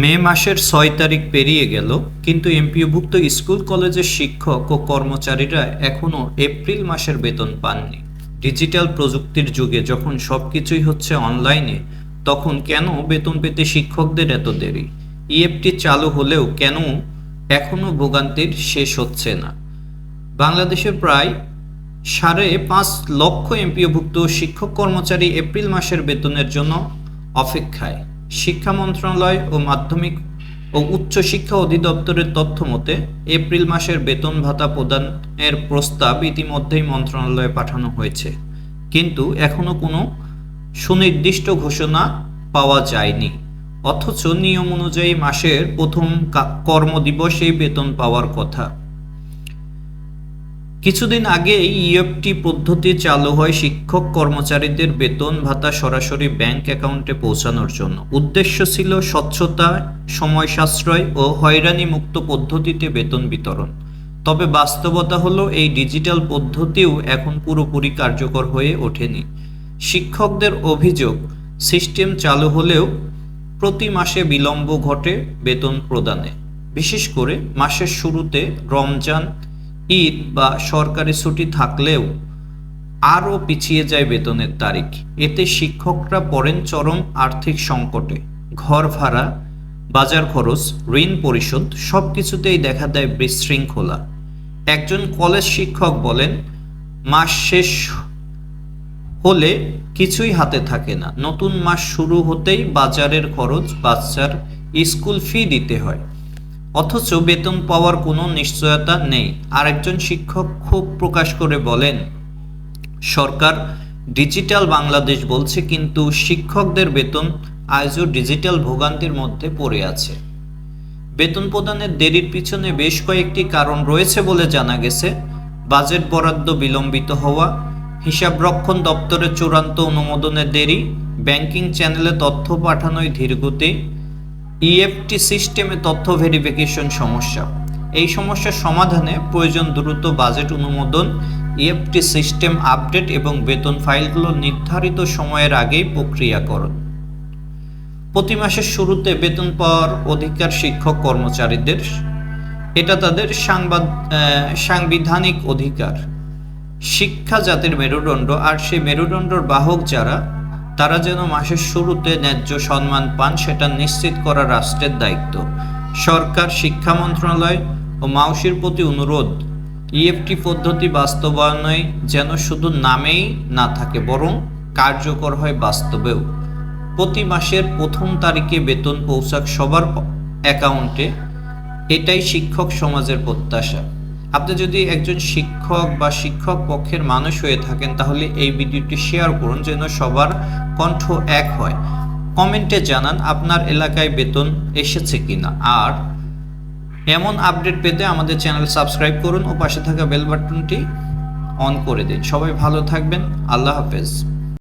মে মাসের ছয় তারিখ পেরিয়ে গেল, কিন্তু এমপিওভুক্ত স্কুল, কলেজের শিক্ষক ও কর্মচারীরা এখনও এপ্রিল মাসের বেতন পাননি। ডিজিটাল প্রযুক্তির যুগে যখন সবকিছুই হচ্ছে অনলাইনে, তখন কেন বেতন পেতে শিক্ষকদের এত দেরি? ইএফটি চালু হলেও কেন এখনও ভোগান্তির শেষ হচ্ছে না? বাংলাদেশে প্রায় সাড়ে পাঁচ লক্ষ এমপিওভুক্ত শিক্ষক কর্মচারী এপ্রিল মাসের বেতনের জন্য অপেক্ষায়। শিক্ষা মন্ত্রণালয় ও মাধ্যমিক ও উচ্চ শিক্ষা অধিদপ্তরের তথ্য মতে, এপ্রিল মাসের বেতন ভাতা প্রদানের প্রস্তাব ইতিমধ্যেই মন্ত্রণালয়ে পাঠানো হয়েছে। কিন্তু এখনও কোনো সুনির্দিষ্ট ঘোষণা পাওয়া যায়নি। অথচ নিয়ম অনুযায়ী মাসের প্রথম কর্মদিবসেই বেতন পাওয়ার কথা। কিছুদিন আগে ইএফটি পদ্ধতি চালু হয় শিক্ষক কর্মচারীদের বেতন ভাতা সরাসরি ব্যাংক অ্যাকাউন্টে পৌঁছানোর জন্য। উদ্দেশ্য ছিল স্বচ্ছতা, সময় সাশ্রয় ও হয়রানি মুক্ত পদ্ধতিতে বেতন বিতরণ। তবে বাস্তবতা হলো এই ডিজিটাল পদ্ধতিও এখন পুরোপুরি কার্যকর হয়ে ওঠেনি। শিক্ষকদের অভিযোগ, সিস্টেম চালু হলেও প্রতি মাসে বিলম্ব ঘটে বেতন প্রদানে। বিশেষ করে মাসের শুরুতে রমজান ঈদ বা সরকারি ছুটি থাকলেও আরও পিছিয়ে যায় বেতনের তারিখ। এতে শিক্ষকরা পড়েন চরম আর্থিক সংকটে। ঘর ভাড়া, বাজার খরচ, ঋণ পরিশোধ সব কিছুতেই দেখা দেয় বিশৃঙ্খলা। একজন কলেজ শিক্ষক বলেন, মাস শেষ হলে কিছুই হাতে থাকে না। নতুন মাস শুরু হতেই বাজারের খরচ, বাচ্চার স্কুল ফি দিতে হয়। অথচ বেতন পাওয়ার কোনো নিশ্চয়তা নেই। আরেকজন শিক্ষক ক্ষোভ প্রকাশ করে বলেন, সরকার ডিজিটাল বাংলাদেশ বলছে, কিন্তু শিক্ষকদের বেতন আজও ডিজিটাল ভোগান্তির মধ্যে পড়ে আছে। বেতন প্রদানের দেরির পিছনে বেশ কয়েকটি কারণ রয়েছে বলে জানা গেছে। বাজেট বরাদ্দ বিলম্বিত হওয়া হিসাবরক্ষণ দপ্তরের চূড়ান্ত অনুমোদনের দেরি, ব্যাংকিং চ্যানেলে তথ্য পাঠানোয় ধীরগতি ইএফটি সিস্টেমে তথ্য ভেরিফিকেশন সমস্যা। এই সমস্যার সমাধানে প্রয়োজন দ্রুত বাজেট অনুমোদন ইএফটি সিস্টেম আপডেট এবং বেতন ফাইলগুলো নির্ধারিত সময়ের আগেই প্রক্রিয়াকরণ। প্রতি মাসের শুরুতে বেতন পাওয়ার অধিকার শিক্ষক কর্মচারীদের। এটা তাদের সাংবাদ সাংবিধানিক অধিকার। শিক্ষা জাতির মেরুদণ্ড আর সেই মেরুদণ্ডর বাহক যারা তারা যেন মাসের শুরুতে ন্যায্য সম্মান পান, সেটা নিশ্চিত করা রাষ্ট্রের দায়িত্ব। সরকার, শিক্ষা মন্ত্রণালয় ও মাউসির প্রতি অনুরোধ, ইএফটি পদ্ধতি বাস্তবায়নে যেন শুধু নামেই না থাকে, বরং কার্যকর হয় বাস্তবেও। প্রতি মাসের প্রথম তারিখে বেতন পৌঁছাক সবার অ্যাকাউন্টে, এটাই শিক্ষক সমাজের প্রত্যাশা। আপনি যদি একজন শিক্ষক বা শিক্ষক পক্ষের মানুষ হয়ে থাকেন, তাহলে এই ভিডিওটি শেয়ার করুন যেন সবার কণ্ঠ এক হয়। কমেন্টে জানান আপনার এলাকায় বেতন এসেছে কিনা। আর এমন আপডেট পেতে আমাদের চ্যানেল সাবস্ক্রাইব করুন ও পাশে থাকা বেল বাটনটি অন করে দিন। সবাই ভালো থাকবেন। আল্লাহ হাফেজ।